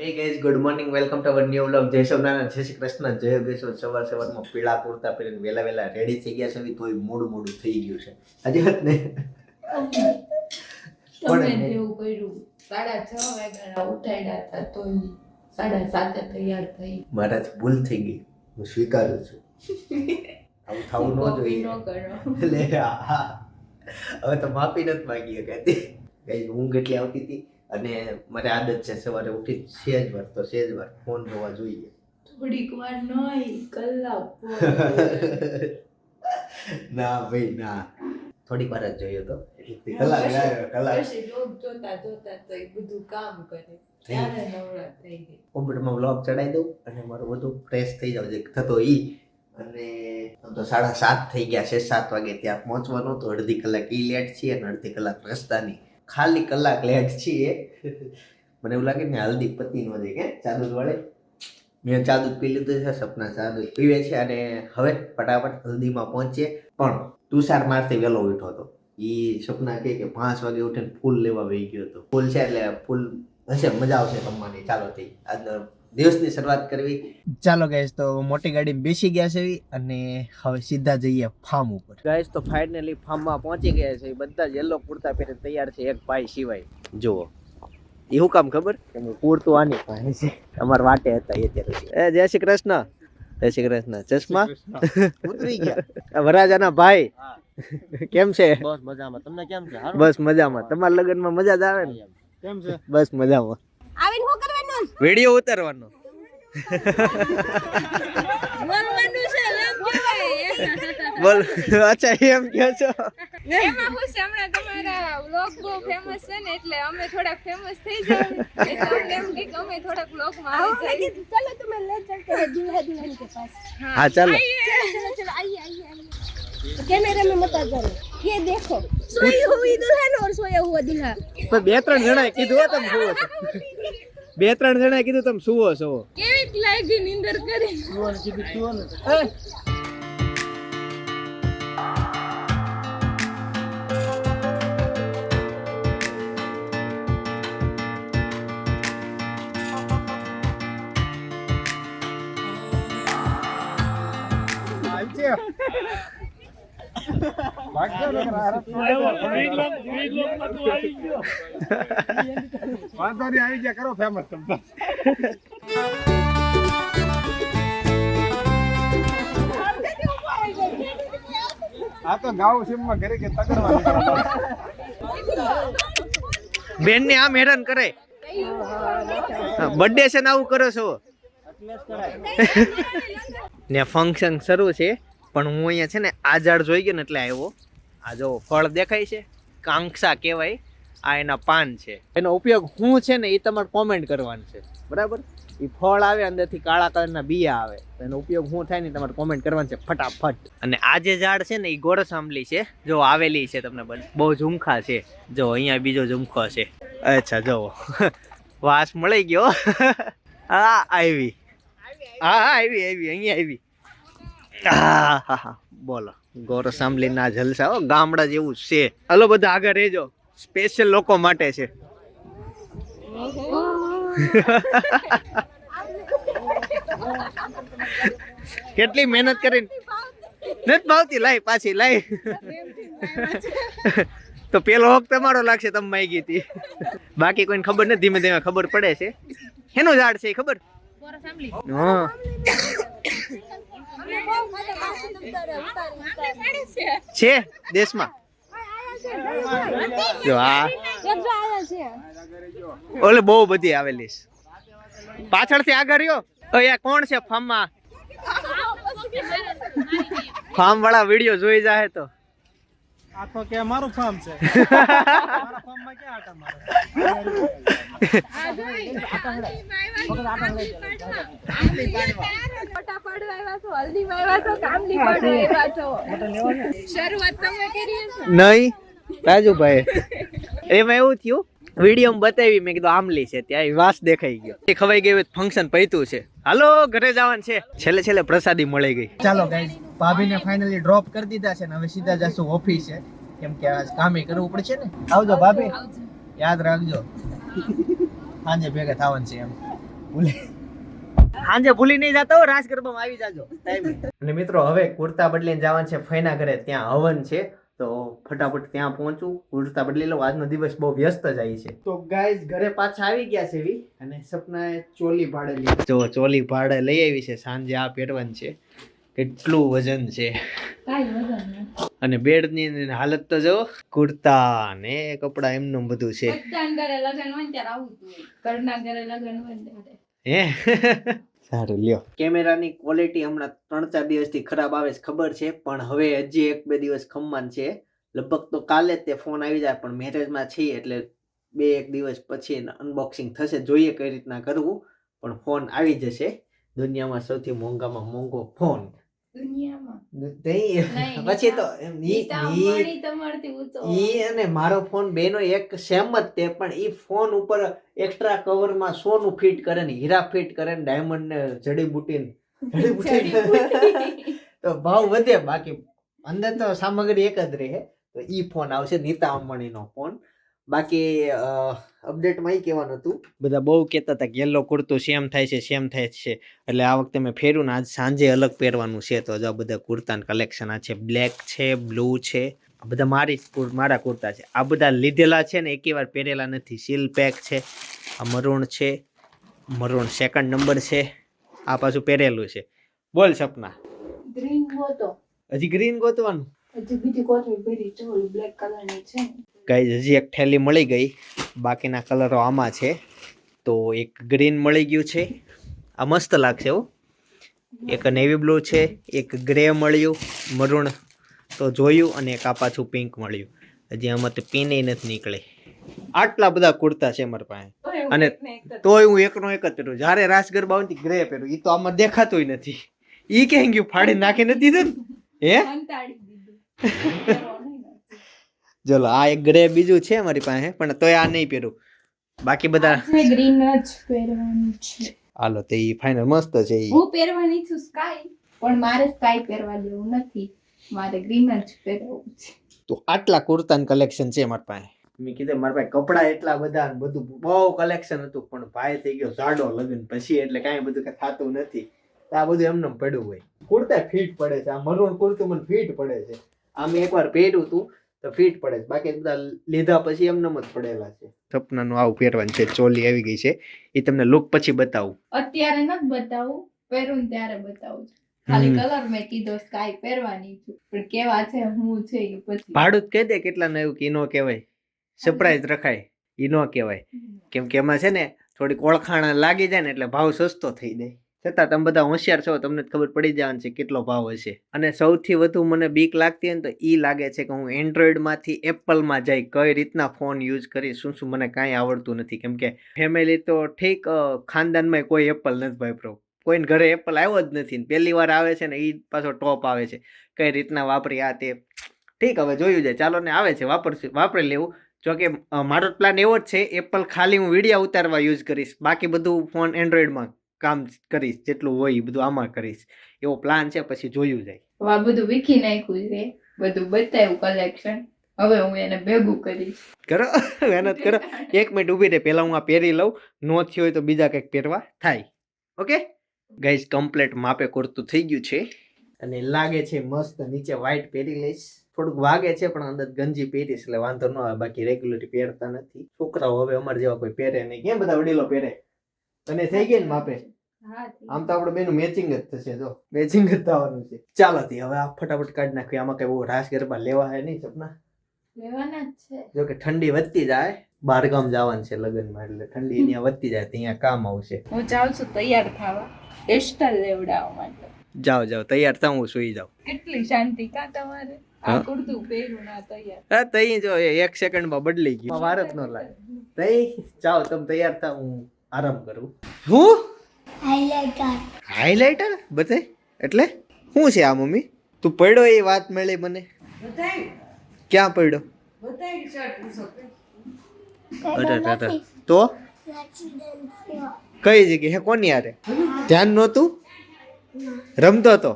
હે guys good morning welcome to our new vlog જય સોમનારાયણ જય શ્રી કૃષ્ણ જય યોગેશ્વર સવાર સવારમાં પીળા કુર્તા પહેરીને વહેલા વહેલા રેડી થઈ ગયા છે. તોય મોડું મોડું થઈ ગયું છે. હજી હત ને. તમે એવું કર્યું. સાડા છ વાગ્યા ઉઠાડ્યા હતા તોય સાડા સાતે તૈયાર થઈ. મારાથી ભૂલ થઈ ગઈ. હું સ્વીકારું છું. આવું થવું ન જોઈએ. ન કરો. એટલે હા. હવે તો માફી નથી માંગી શકાતી. ગાઈઝ ઊંઘ એટલી આવતી હતી. અને મારે આદત છે સવારે ઉઠી સેજ વાર તો સેજ વાર ફોન જોવા જોઈએ. થોડીક વાર નહીં કલાક ના ભાઈ ના. થોડીક વાર જ જોયો તો. કલાક કલાક. જોતા જોતા તો એ બધું કામ કરે. કોમ્પ્યુટરમાં બ્લોગ ચડાવી દઉં અને મારું બધું ફ્રેશ થઈ જાવ જે થતો ઈ. અને આમ તો સાડા સાત થઈ ગયા છે સાત વાગે ત્યાં પહોંચવાનું તો અડધી કલાક ઈ લેટ છીએ અને અડધી કલાક રસ્તાની. ખાલી કલાક લેટ છીએ. મને એવું લાગે ને હલ્દી પતિ નો છે કે ચાદુ વળે. મેં ચાદુ પી લીધું છે, સપના ચાદુ પીવે છે અને હવે ફટાફટ હલ્દીમાં પહોંચીએ. પણ તુષાર મારથી વહેલો ઉઠો હતો. એ સપના કહે કે પાંચ વાગે ઉઠીને ફૂલ લેવા વહી ગયો હતો. ફૂલ છે એટલે ફૂલ હશે, મજા આવશે રમવાની. ચાલો થઈ આજનો દિવસની શરૂઆત કરવી. ચાલો ગાઈસ તો મોટી ગાડી બેસી ગયા છે અને હવે સીધા જઈએ ફાર્મ ઉપર. ગાઈસ તો ફાઇનલી ફાર્મમાં પહોંચી ગયા છે. બધા જ યલો કુર્તા પહેરીને તૈયાર છે એક ભાઈ સિવાય. જુઓ. એવું કામ ખબર? કે હું કુર્તું આની પાસે છે. અમાર વાટે હતા એ ત્યારે એ જય શ્રી કૃષ્ણ. જય શ્રી કૃષ્ણ. ચશ્મા? ઉતરી ગયા. વરાજાના ભાઈ. કેમ છે? બસ મજામાં. તમને કેમ છે? બસ મજામાં. તમારા લગ્નમાં મજા જ આવે ને? કેમ છે? બસ મજામાં. આવીને વિડીયો ઉતારવાનો બોલવાનું છે એમ કહેવાય બોલ અચ્છા એમ કહો છો એમાં હું છે હમણાં તમારા વ્લોગ બહુ ફેમસ છે ને એટલે અમે થોડાક ફેમસ થઈ જાય એટલે અમને એમ કે અમે થોડાક વ્લોગમાં આવી જાય चलो तुम्हें ले चलते हैं दूल्हा दुल्हन के पास હા ચાલો चलो चलो चलो आइए आइए आइए कैमरे में मत करो ये देखो सोई हुई दुल्हन और सोया हुआ दूल्हा પણ બે ત્રણ જણાએ કીધું હો તમે સુવો છો બે ત્રણ જણાએ કીધું તમે સુવો છો કેવી લાગી નીંદર કરી? સુવાનું કીધું સુવાનું વાંધો નહીં આવી ગયા કરો ફેમસ તમે આ તો ગાઉ સીમમાં ઘરે કે બેન ને આમ હેરાન કરે. બર્થડે છે ને આવું કરો છો. ને ફંક્શન શરૂ છે, પણ હું અહીંયા છે ને આ ઝાડ જોઈ ગયો ને એટલે આવ્યો. આ જો ફળ દેખાય છે કાંક્ષા કહેવાય આ એના પાન છે. એનો ઉપયોગ શું છે ને એ તમારે કોમેન્ટ કરવાનું છે. બરાબર? એ ફળ આવે અંદરથી કાળા કલરના બિયા આવે. તો એનો ઉપયોગ શું થાય ને તમારે કોમેન્ટ કરવાનું છે ફટાફટ. અને આ જે ઝાડ છે ને એ ગોરસ આંબલી છે જો આવેલી છે તમને બધ- બહુ ઝુમખા છે. જો અહીંયા બીજો ઝુમખો છે. અચ્છા જો. વાસ મળી ગયો. હા આવી. હા હા આવી આવી અહીંયા આવી. હા હા હા બોલો. ગોરસ આંબલી ના જલસા હો ગામડા જેવું છે. હલો બધા આગળ રહેજો સ્પેશિયલ લોકો માટે છે. કેટલી મહેનત કરીને નથી ભાવતી લાઈ પાછી લાઈ તો પેલો હક તમારો લાગશે તમે માગી હતી. બાકી કોઈને ખબર નથી ધીમે ધીમે ખબર પડે છે. એનું ઝાડ છે એ ખબર? હા. છે દેશમાં. જો આ ઓલે બહુ બધી આવેલી છે. પાછળથી આગળ રહ્યો? અહીંયા કોણ છે ફાર્મમાં? ફાર્મ વાળા વીડિયો જોઈ જાય તો. આ તો કે મારું ફાર્મ છે. મારા આટા કરી હશે નહીં રાજુભાઈ. એમાં એવું થયું વીડિયો બતાવી મેં કીધું આમલી છે ત્યાં વાસ દેખાઈ ગયો. એ ખવાઈ ગયું ફંક્શન પૈતું છે. હાલો ઘરે જવાનું છે. છેલ્લે છેલ્લે પ્રસાદી મળી ગઈ. ચાલો ગાઈઝ ભાભીને ફાઇનલી ડ્રોપ કરી દીધા છે ને હવે સીધા જશું ઓફિસે કેમ કે આજ કામે કરવું પડશે ને. આવજો ભાભી. યાદ રાખજો. સાંજે ભેગા થવાનું છે એમ. ભૂલે. સાંજે ભૂલી નહીં જતો રાસ ગરબામાં આવી જાજો. અને મિત્રો હવે કુર્તા બદલીને જવાનું છે ફઈના ઘરે. ત્યાં હવન છે. તો ફટાફટ ત્યાં પહોંચું કુર્તા બદલી લઉં. આજનો દિવસ બહુ વ્યસ્ત જાય છે. તો ગાઈઝ ઘરે પાછા આવી ગયા છે એવી અને સપનાએ ચોલી ભાડે લીધી જો ચોલી ભાડે લઈ આવી છે. સાંજે આ પહેરવાનું છે. કેટલું વજન છે. અને બેડની અને બેડની હાલત તો જો કુર્તા ને કપડા એમનું બધું છે. ઘરે લગ્ન હોય ત્યારે આવું ઘરના ઘરે લગ્ન હોય ત્યારે. હે? સારું, લ્યો. કેમેરાની ક્વોલિટી હમણાં ત્રણ ચાર દિવસથી ખરાબ આવે છે, ખબર છે, પણ હવે હજી એક બે દિવસ ખમવાન છે. લગભગ તો કાલે જ તે ફોન આવી જાય, પણ મેરેજમાં છીએ એટલે બે એક દિવસ પછી અનબોક્સિંગ થશે, જોઈએ કઈ રીતના કરવું. પણ ફોન આવી જશે, દુનિયામાં સૌથી મોંઘામાં મોંઘો ફોન દુનિયામાં. નહીં, પછી તો ઈ- અંબાણી તમારથી ઊંચો ઈ અને મારો ફોન બેનો એક સેમ જ તે પણ ઈ ફોન ઉપર એક્સ્ટ્રા કવરમાં સોનું ફિટ કરે ને હીરા ફિટ કરે ને ડાયમંડ ને જડીબુટી ને. જડીબુટી જડીબુટી. તો ભાવ વધે બાકી અંદર તો સામગ્રી એક જ રહે. તો ઈ ફોન આવશે નીતા અંબાણીનો ફોન. બાકી અપડેટમાં એ કહેવાનું હતું. બધા બહુ કહેતા હતા કે યલો કુર્તું સેમ થાય છે સેમ થાય છે. એટલે આ વખતે મેં ફેર્યું ને આજ સાંજે અલગ પહેરવાનું છે. તો જો આ બધા કુર્તાના કલેક્શન આ છે. બ્લેક છે બ્લુ છે. આ બધા મારી જ કુર- મારા કુર્તા છે. આ બધા લીધેલા છે ને એકે વાર પહેરેલા નથી. સીલ પેક છે આ મરૂણ છે મરૂણ સેકન્ડ નંબર છે. આ પાછું પહેરેલું છે. બોલ સપના. ગ્રીન ગોતો. હજી ગ્રીન ગોતવાનું? હજી બીજી કોથળી પહેરી ચોલ બ્લેક કલરની છે ગાઈઝ હજી એક થેલી મળી ગઈ. બાકીના કલરો આમાં છે. તો એક ગ્રીન મળી ગયું છે. આ મસ્ત લાગશે હો. એક નેવી બ્લુ છે એક ગ્રે મળ્યું મરૂણ તો જોયું અને એક આ પાછું પિંક મળ્યું. હજી આમાં તો પીને નથી નીકળે. આટલા બધા કુર્તા છે મારી પાસે. અને તોય હું એકનો એક જ પહેરું. જ્યારે રાસ ગરબા હોય ગ્રે પહેરું એ તો આમાં દેખાતુંય નથી. એ ક્યાંય ગયું? ફાડી નાખી નથી દીધું? હે કંટાળી દીધું પહેરવો નહીં ને. ચલો આ એક ગ્રે બીજું છે મારી પાસે પણ તોય આ નહીં પહેરું. બાકી બધા ગ્રીન જ પહેરવાનું છે. હાલો તે ઈ ફાઇનલ મસ્ત છે ઈ. હું પહેરવાની છું સ્કાય પણ મારે સ્કાય પહેરવા દેવું નથી. મારે ગ્રીન જ પહેરવું છે. તો આટલા કુર્તાન કલેક્શન છે મારી પાસે. મેં કીધું મારા પાસે કપડા એટલા બધા બધું બહુ કલેક્શન હતું પણ ભાઈ થઈ ગયો જાડો લગ્ન પછી એટલે કાંઈ બધું કઈ થતું નથી. આ બધું એમને પડ્યું હોય. કુર્તા ફિટ પડે છે આ મરૂન કુર્તું મને ફિટ પડે છે. આ મેં એકવાર પહેર્યું હતું તો ફિટ પડે છે. બાકી બધા લીધા પછી એમને જ પડેલા છે. સપનાનું આવું પહેરવાનું છે. ચોલી આવી ગઈ છે. એ તમને લુક પછી બતાવું. અત્યારે નથી બતાવું. પહેરું ત્યારે બતાવું ખાલી કલર મેં કીધો સ્કાય પહેરવાની છું. પણ કેવા છે હું છે એ પછી. ભાડું જ કહી દે કેટલા નું કે ઈ નો કહેવાય. સરપ્રાઈઝ રખાય. એ નો કહેવાય. કેમ કે એમાં છે ને થોડીક ઓળખાણ લાગી જાય ને એટલે ભાવ સસ્તો થઈ જાય. છતાં તમે બધા હોશિયાર છો, તમને ખબર પડી જવાની છે કેટલો ભાવ હશે. અને સૌથી વધુ મને બીક લાગતી હોય ને તો એ લાગે છે કે હું એન્ડ્રોઈડમાંથી એપલમાં જઈ કઈ રીતના ફોન યુઝ કરી શું શું મને કાંઈ આવડતું નથી. કેમ કે ફેમિલી તો ઠીક ખાનદાનમાં કોઈ એપલ નથી વાપરો કોઈને ઘરે એપલ આવ્યો જ નથી પહેલી વાર આવે છે ને એ પાછો ટોપ આવે છે. કઈ રીતના વાપરી આ તે. ઠીક, હવે જોયું જાય. ચાલો ને આવે છે, વાપરશું, વાપરી લેવું. જો કે મારો પ્લાન એવો જ છે, એપલ ખાલી હું વિડીયા ઉતારવા યુઝ કરીશ. બાકી બધું ફોન એન્ડ્રોઈડમાં. કામ કરીશ જેટલું હોય એ બધું આમાં કરીશ. એવો પ્લાન છે પછી જોયું જાય. આ બધું વીખી નાખ્યું છે બધું બતાવ્યું કલેક્શન હવે હું એને ભેગું કરીશ. કરો મહેનત કરો. એક મિનિટ ઊભી રહે પહેલાં હું આ પહેરી લઉં. નો થયું હોય તો બીજા કંઈક પહેરવા થાય. ઓકે? ગાઈઝ કમ્પ્લેટ માપે કુર્તું થઈ ગયું છે. અને લાગે છે મસ્ત નીચે વ્હાઈટ પહેરી લઈશ. થોડુંક વાગે છે પણ અંદર ગંજી પહેરીશ એટલે વાંધો ન આવે. બાકી રેગ્યુલર પહેરતા નથી. છોકરાઓ હવે અમારે જેવા કોઈ પહેરે નહીં. કેમ બધા વડીલો પહેરે? તને થઈ ગઈ ને માપે? આમ તો આપણે બેનું મેચિંગ જ થશે જો. મેચિંગ જ થવાનું છે. ચાલો તી હવે આ ફટાફટ કાઢી નાખીએ. આમાં કઈ બહુ રાસ ગરબા લેવા હે નહીં સપના. લેવાના જ છે. જો કે ઠંડી વધતી જાય બહારગામ જવાનું છે લગ્નમાં એટલે ઠંડી અહીંયા વધતી જાય તો અહીંયા કામ આવશે. હું જાઉં છું તૈયાર થવા હેરસ્ટાઈલ લેવડાવવા માટે. જાઓ જાઓ તૈયાર થાવ હું સુઈ જાઉં. કેટલી શાંતિ કા તમારે? આ કુર્તું પહેર્યું ના તૈયાર. હા તઈ જો એક સેકન્ડમાં બદલી ગયું. વાર જ ન લાગે. તઈ જાઓ તમે તૈયાર થાવ હું આરામ કરું. હું? હાઇલાઇટર બતાય એટલે? શું છે આ મમ્મી? તું પડ્યો એ વાત મળી મને? ક્યાં પડ્યો? અરે. તો? કઈ જગ્યાએ? હે કોની યારે ધ્યાન નહોતું? રમતો તો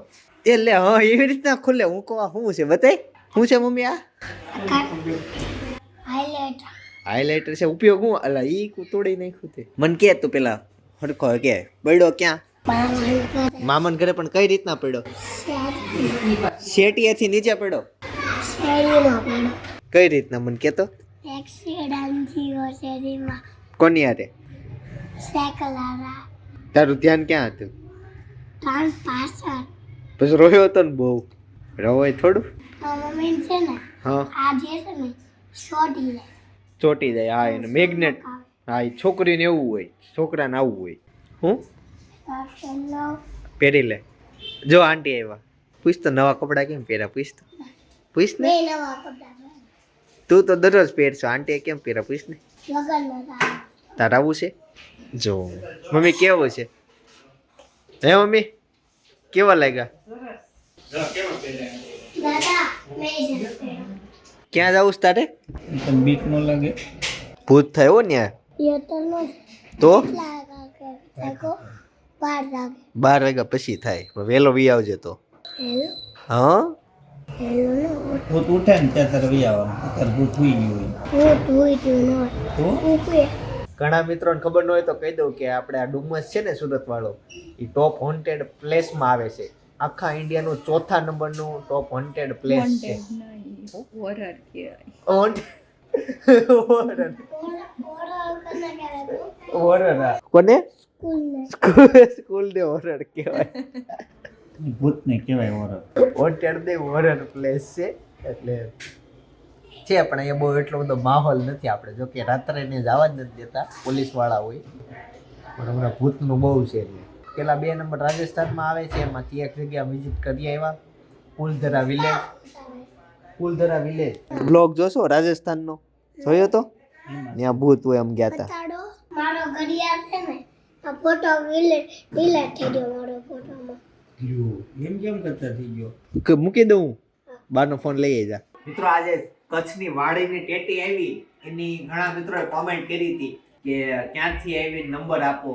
એ લે હા એવી રીતના ખુલે. હું કહું શું છે? બતાય શું છે મમ્મી આ? હાઇલાઇટર છે ઉપયોગ હું અલા ઈ કુ તોડી નાખ્યું તે. મને કે તું પેલા હડકો કે પડ્યો ક્યાં? મામન ઘરે પણ કઈ રીતના પડ્યો? શેટીએથી નીચે પડ્યો? કઈ રીતના મને કેતો એક્સિડન્ટ થયો શેરીમાં કોની હારે તારું ધ્યાન ક્યાં હતું? પછી રોયો હતો ને બહુ. રવાય થોડું? મમ્મી છે ને હા. આજે છે ને છોડી જાય ચોટી જાય. હા એને મેગ્નેટ હા. એ છોકરીને એવું હોય છોકરાને આવું હોય. હું? પહેરી લે જો આંટી આવ્યા. પૂછ તો નવા કપડાં કેમ પહેર્યા? પૂછ તો. પૂછ ને. બે નવા કપડા તું તો દરરોજ પહેરશો. આંટીએ કેમ પહેર્યા? પૂછ ને. તારા આવું છે? જો. મમ્મી કેવું છે? હે મમ્મી? કેવા લાગ્યા? દાદા મેં જશે ક્યાં જવું તારે બીક ન લાગે. ભૂત થયો ને તો નો તો? લાગા કે દેખો બાર વાગ્યા પછી થાય. વહેલો વી આવજે તો. હેલો? હા? નો? ભૂત ઉઠે ને ત્યાં તારે આવવાનું. ભૂત સુઈ ગયું નો ઘણા મિત્રોને ખબર ન હોય તો કહી દઉં કે આપણે આ ડુમસ છે ને સુરત વાળો એ ટોપ હોન્ટેડ પ્લેસમાં આવે છે. આખા ઇન્ડિયાનું ચોથા નંબરનું ટોપ હોન્ટેડ પ્લેસ છે. હોરર કહેવાય હોરર કરે તો હોરર કોને સ્કૂલ ને હોરર કહેવાય ભૂતને કહેવાય ઓરખ હોન્ટેડ ને હોરર પ્લેસ છે એટલે છે પણ અહીંયા બહુ એટલો બધો માહોલ નથી આપણે જો કે રાત્રે ને જવા જ નથી દેતા પોલીસવાળા હોય પણ હમણાં ભૂતનું બહુ છે એટલે પેલા બે નંબર રાજસ્થાનમાં આવે છે એમાંથી એક જગ્યા વિઝિટ કરી આવ્યા કુલધરા વિલેજ ફૂલધરા વિલેજ બ્લોગ જોશો? રાજસ્થાનનો. જોયો તો? ત્યાં ભૂત હોય એમ ગયા હતા મારો ઘડિયાળ છે ને આ ફોટો ડિલીટ થઈ ગયો મારો ફોટોમાં એમ કેમ કરતા થઈ ગયો? કે મૂકી દઉં. બારનો ફોન લઈ જા મિત્રો આજે કચ્છની વાડીની ટેટી આવી. એની ઘણા મિત્રોએ કોમેન્ટ કરી હતી કે ક્યાંથી આવી નંબર આપો.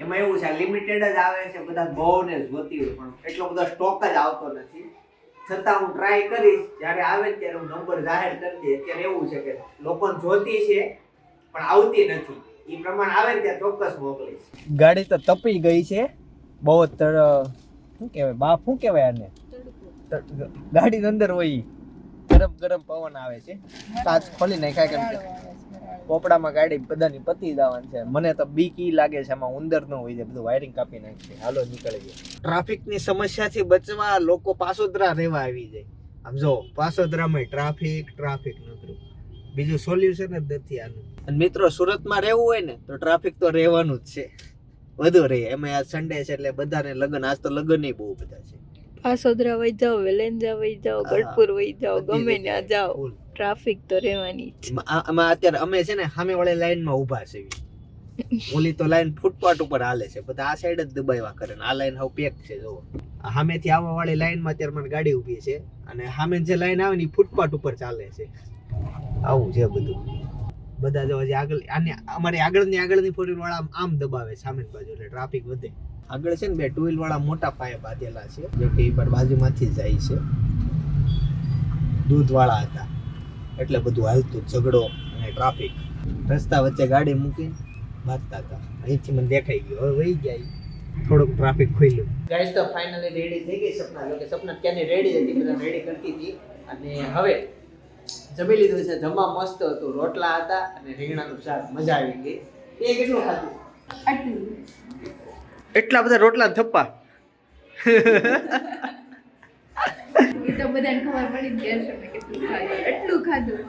એમાં એવું છે લિમિટેડ જ આવે છે બધા બહુ ને જોતી હોય પણ એટલો બધો સ્ટોક જ આવતો નથી. છતાં હું ટ્રાય કરીશ, જ્યારે આવે ત્યારે હું નંબર જાહેર કરી દે અત્યારે એવું છે કે લોકોને જોતી છે, પણ આવતી નથી. એ પ્રમાણે આવે ને ત્યાં ચોક્કસ મોકલીશ. ગાડી તો તપી ગઈ છે. બહુ તર, શું કહેવાય, બાપ, શું કહેવાય આને? ગાડી અંદર હોય ગરમ ગરમ પવન આવે છે. કાચ ખોલી નાખાય કેમ પોપડામાં ગાડી બધાની પતી જવાની છે. મને તો બીક ઈ લાગે છે એમાં ઉંદર ન હોય છે બધું વાયરિંગ કાપી નાખશે હાલો નીકળી જાય ટ્રાફિકની સમસ્યાથી બચવા લોકો પાસોદરા રહેવા આવી જાય. આમ જો પાસોદરામાં ટ્રાફિક ટ્રાફિક નકરું બીજું સોલ્યુશન જ નથી આનું. અને મિત્રો સુરતમાં રહેવું હોય ને તો ટ્રાફિક તો રહેવાનું જ છે. વધુ રહે. એમાં આ સન્ડે છે એટલે બધાને લગ્ન આજ તો લગ્ન બહુ બધા છે. પાસોદરા વહી જાઓ વેલેન્જા વહી જાઓ ગઢપુર વહી જાઓ ગમે ત્યાં જાઓ. ટ્રાફિક તો રહેવાની જ. આમાં- અત્યારે અમે છે ને સામે વાળી લાઈનમાં ઊભા છે ઓલી તો લાઈન ફૂટપાથ ઉપર હાલે છે. બધા આ સાઈડ જ દબાવ્યા કરે ને. આ લાઈન હવે પેક છે જો સામેથી આવવા વાળી લાઈનમાં અત્યારે મને ગાડી ઊભી છે. અને સામે જે લાઈન આવે ને એ ફૂટપાથ ઉપર ચાલે છે. આવું છે બધું. બધા જો હજી આગળ, આને, અમારી આગળની આગળની ફોર વાળા આમ- દબાવે સામેની બાજુ એટલે ટ્રાફિક વધે. આગળ છે ને બે ટુ વ્હીલ વાળા મોટા પાયે બાંધેલા છે. જો કે એ પણ બાજુમાંથી જાય છે. દૂધ વાળા હતા. એટલે બધું હાલતું ઝઘડો અને ટ્રાફિક રસ્તા વચ્ચે ગાડી મૂકીને વાંચતા હતા. અહીંથી મને દેખાઈ ગયું. હવે વહી ગયા. થોડુંક ટ્રાફિક ખુલ્યું. ગાઈસ તો ફાઇનલી રેડી થઈ ગઈ સપના. જો કે સપના ક્યાંની રેડી હતી બધા રેડી કરતી હતી. અને હવે જમી લીધું છે જમવા મસ્ત હતું. રોટલા હતા અને રીંગણાનું શાક. મજા આવી ગઈ. એ કેટલું ખાધું? એટલા બધા રોટલા થપ્પા. તો બધાને ખબર પડી જ જશે મેં કેટલું ખાધું એટલું ખાધું.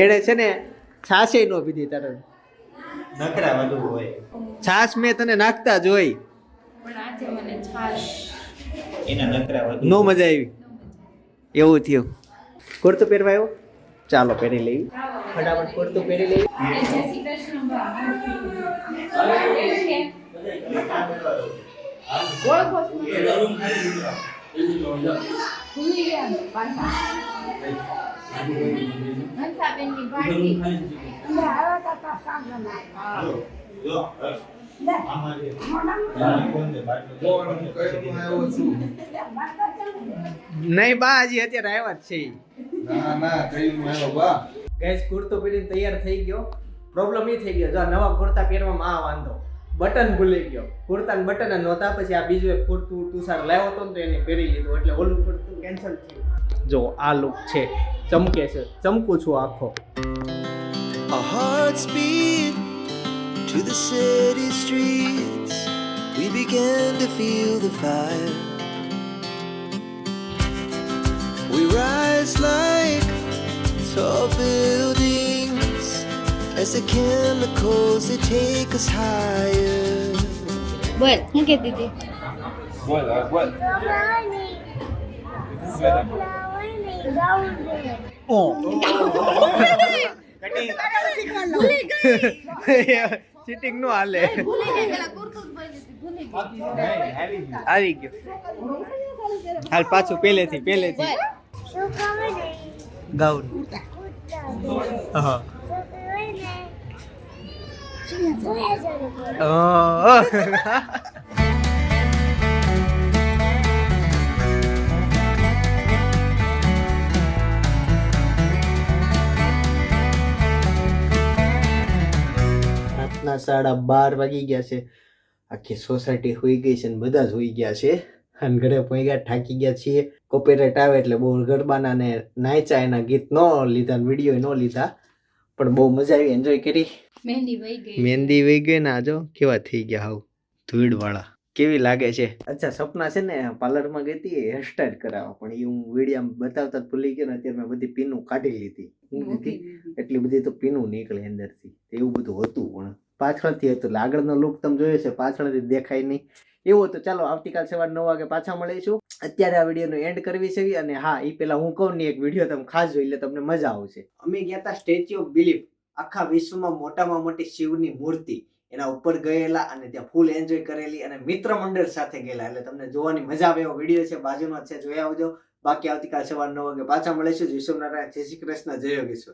એણે છે ને છાશે નો પીધી તારે. નકરા વધુ હોય. છાશ મેં તને નાખતા જોઈ પણ આજે મને છાશ. એના નકરા વધુ નો મજા આવી. એવું થયું. કુર્તો પહેરવા આવ્યો ચાલો પહેરી લઈ ફટાફટ કુર્તું પહેરી લઈ જય શ્રી કૃષ્ણ બા. ને ભાણકી. હા. નહીં બા હજી અત્યારે આવ્યા જ છે. ઈ. ગેસ કુર્તો પહેરીને તૈયાર થઈ ગયો. પ્રોબ્લેમ એ થઈ ગયો. જો નવા કુર્તા પહેરવામાં આ વાંધો. બટન ભૂલી ગયો. કુર્તાનું બટન નહોતા પછી આ બીજું એક કુર્તું તુષાર લાવ્યો હતો ને તો એને પહેરી લીધું, એટલે ઓલું કુર્તું કેન્સલ થયું. જો, આ લુક છે. ચમકે છે. ચમકું છું આખો. A heart speed to the city streets. We began to feel the fire. We rise like tall buildings. As the chemicals they take us higher. બોલ હું કહેતી હતી? ચીટિંગનું હાલે આવી ગયો હાલ પાછું પહેલેથી પહેલેથી ગાઉન હા. રાતના સાડા બાર વાગી ગયા છે. આખી સોસાયટી હોઈ ગઈ છે ને બધા જ હોઈ ગયા છે. અને ઘરે ગયા થાકી ગયા છીએ. કોપીરાઇટ આવે એટલે બહુ ગરબાના ને નાચ્યા એના ગીત ન લીધા વીડિયો ન લીધા. પણ બહુ મજા આવી. એન્જોય કરી? મહેંદી વહી ગઈ. મહેંદી વહી ગઈ ને આજો કેવા થઈ ગયા હાવ. ધૂળ વાળા કેવી લાગે છે? અચ્છા સપના છે ને પાર્લરમાં ગઈ હતી હેરસ્ટાઈલ કરાવવા. પણ એ હું વીડિયો બતાવતા ભૂલી ગયો ને અત્યારે મેં બધી પીનું કાઢી લીધી. હું એટલી બધી તો પીનું નીકળે અંદરથી. એવું બધું હતું પણ પાછળથી હતું. આગળનો લુક તમે જોયો છે પાછળથી દેખાય નહીં. એવું તો ચાલો આવતીકાલ સવાર નવ વાગે પાછા મળીશું. અત્યારે આ વિડીયોનો એન્ડ કરવી છે અને હા એ પેલા હું કહું ને એક વીડિયો તમે ખાસ જોઈ લે તમને મજા આવશે. અમે ગયા હતા સ્ટેચ્યુ ઓફ બિલીફ આખા વિશ્વમાં મોટામાં મોટી શિવની મૂર્તિ. એના ઉપર ગયેલા અને ત્યાં ફૂલ એન્જોય કરેલી અને મિત્ર મંડળ સાથે ગયેલા. એટલે તમને જોવાની મજા આવે એવો વીડિયો છે. બાજુમાં છે, જોઈ આવજો. બાકી આવતીકાલ સવાર નવ વાગે પાછા મળીશું. જય સોમનારાયણ જય શ્રી કૃષ્ણ. જય યોગેશ્વર.